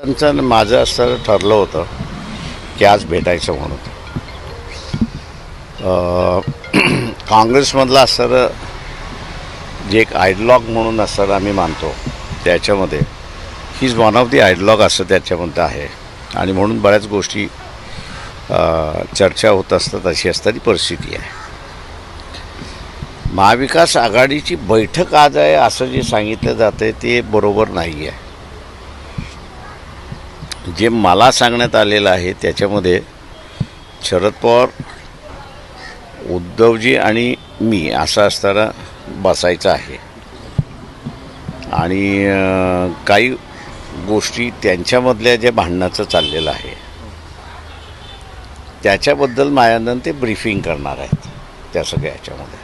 त्यांचं आणि माझं असं ठरलं होतं की आज भेटायचं म्हणून. काँग्रेसमधला असं जे एक आयडलॉग म्हणून असं आम्ही मानतो त्याच्यामध्ये he is one of the ideologue असं त्याच्यामध्ये आहे. आणि म्हणून बऱ्याच गोष्टी चर्चा होत असतात अशी असणारी परिस्थिती आहे. महाविकास आघाडीची बैठक आज आहे असं जे सांगितलं जातं ते बरोबर नाही आहे जे मला सांगण्यात आलेलं आहे त्याच्यामध्ये शरद पवार उद्धवजी आणि मी असं असताना बसायचं आहे. आणि काही गोष्टी त्यांच्यामधल्या ज्या भांडणाचं चाललेलं आहे त्याच्याबद्दल मायानंद ते ब्रीफिंग करणार आहेत त्या सगळ्या ह्याच्यामध्ये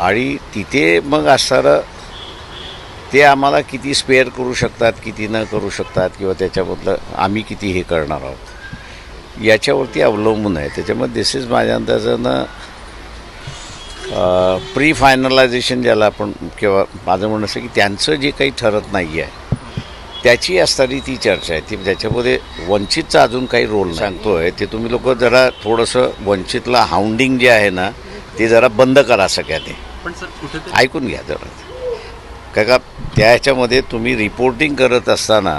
आणि तिथे मग असणारं ते आम्हाला किती स्पेअर करू शकतात किती न करू शकतात किंवा त्याच्याबद्दल आम्ही किती हे करणार आहोत. याच्यावरती अवलंबून आहे. त्याच्यामुळे दिस इज माझ्या अंदाजानं प्री फायनलायझेशन ज्याला आपण किंवा माझं म्हणणं असं की त्यांचं जे काही ठरत नाही आहे त्याची असणारी ती चर्चा आहे. ती त्याच्यामध्ये वंचितचा अजून काही रोल सांगतो आहे ते तुम्ही लोक जरा थोडंसं वंचितला हाऊंडिंग जे आहे ना ते जरा बंद करा सर कुठेतरी ऐकून घ्या जरा. काय का त्या ह्याच्यामध्ये तुम्ही रिपोर्टिंग करत असताना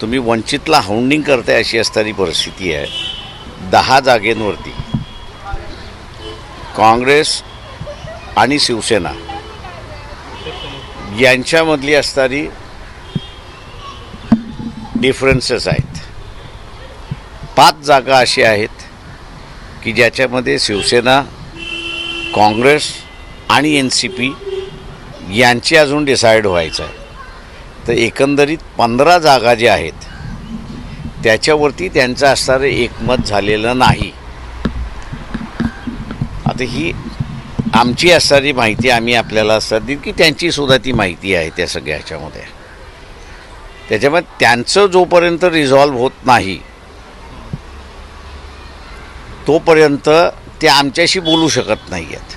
तुम्ही वंचितला हाऊंडिंग करताय अशी असणारी परिस्थिती आहे. दहा जागेंवरती. काँग्रेस आणि शिवसेना यांच्यामधली असणारी डिफरन्सेस आहेत. पाच जागा अशी आहेत की ज्याच्यामध्ये शिवसेना काँग्रेस आणि एन सी पी यांची अजून डिसाईड व्हायचं आहे. तर एकंदरीत पंधरा जागा ज्या आहेत त्याच्यावरती त्यांचं असणारं एकमत झालेलं नाही. आता ही आमची असणारी माहिती आम्ही आपल्याला असतात की त्यांची सुद्धा ती माहिती आहे त्या सगळ्या ह्याच्यामध्ये. त्याच्यामुळे त्यांचं जोपर्यंत रिझॉल्व्ह होत नाही तोपर्यंत ते आमच्याशी बोलू शकत नाही आहेत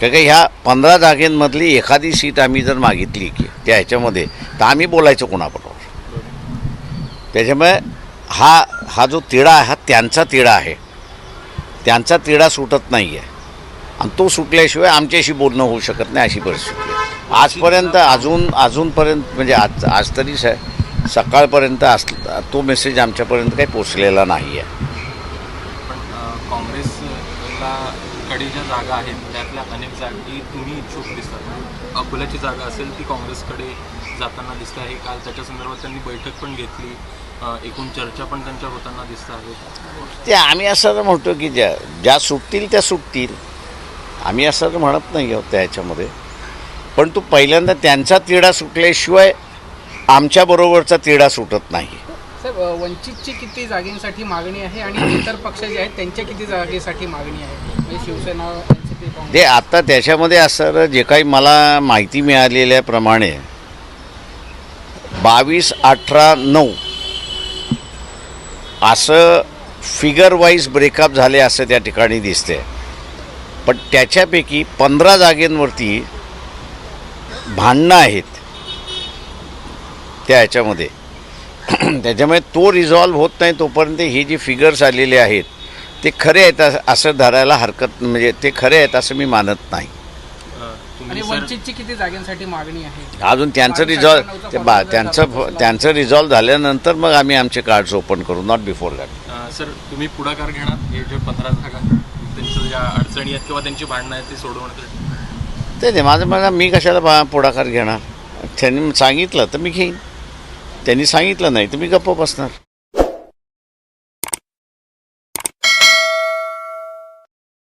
काय का ह्या पंधरा जागेंमधली एखादी सीट आम्ही जर मागितली की त्या ह्याच्यामध्ये तर आम्ही बोलायचं कोणाबरोबर. त्याच्यामुळे हा हा जो तिढा आहे हा त्यांचा तिढा आहे. त्यांचा तिढा सुटत नाही आहे आणि तो सुटल्याशिवाय आमच्याशी बोलणं होऊ शकत नाही अशी परिस्थिती आहे. आजपर्यंत अजून अजूनपर्यंत म्हणजे आज आज तरी स सकाळपर्यंत अस तो मेसेज आमच्यापर्यंत काही पोचलेला नाही आहे काँग्रेसला कडे ज्या जागा आहेत त्यातल्या अनेक जागी तुम्ही इच्छुक दिसतात अकोल्याची जागा असेल ती काँग्रेसकडे जाताना दिसते आहे. काल त्याच्या संदर्भात त्यांनी बैठक पण घेतली. एकूण चर्चा पण त्यांच्या होताना दिसत आहेत ते आम्ही असं म्हणतो की ज्या ज्या सुटतील त्या सुटतील. आम्ही असं तर म्हणत नाही आहोत त्या ह्याच्यामध्ये पण तो पहिल्यांदा त्यांचा तिढा सुटल्याशिवाय आमच्याबरोबरचा तिढा सुटत नाही. साहेब वंचितची किती जागेसाठी मागणी आहे आणि इतर पक्ष जे आहेत त्यांच्या किती जागेसाठी मागणी आहे? म्हणजे शिवसेना ते आता त्याच्यामध्ये असं जे काही मला माहिती मिळालेल्याप्रमाणे बावीस अठरा नऊ असं फिगर वाईज ब्रेकअप झाले असं त्या ठिकाणी दिसते पण त्याच्यापैकी पंधरा जागेंवरती भांडणं आहेत त्या ह्याच्यामध्ये. त्याच्यामुळे तो रिझॉल्व्ह होत नाही तोपर्यंत हे जे फिगर्स आलेले आहेत ते खरे आहेत अस- धरायला हरकत म्हणजे ते खरे आहेत असं मी मानत नाही. अं, आणि तुम्ही सर वंचितची किती जागांसाठी मागणी आहे? अजून त्यांचं रिझॉल्व बा त्यांचं. त्यांचं रिझॉल्व झाल्यानंतर मग आम्ही आमचे कार्ड्स ओपन करू नॉट बिफोर दॅट सर तुम्ही पुढाकार घेणार हे जे पंधरा जागा त्यांच्या ज्या अडचणी आहेत किंवा त्यांची भांडणं आहेत ती सोडवण्यासाठी ते ते माझं मला मी कशाला बा पुढाकार घेणार? त्यांनी सांगितलं तर मी घेईन. त्यांनी सांगितलं नाही तर मी गप्प बसणार.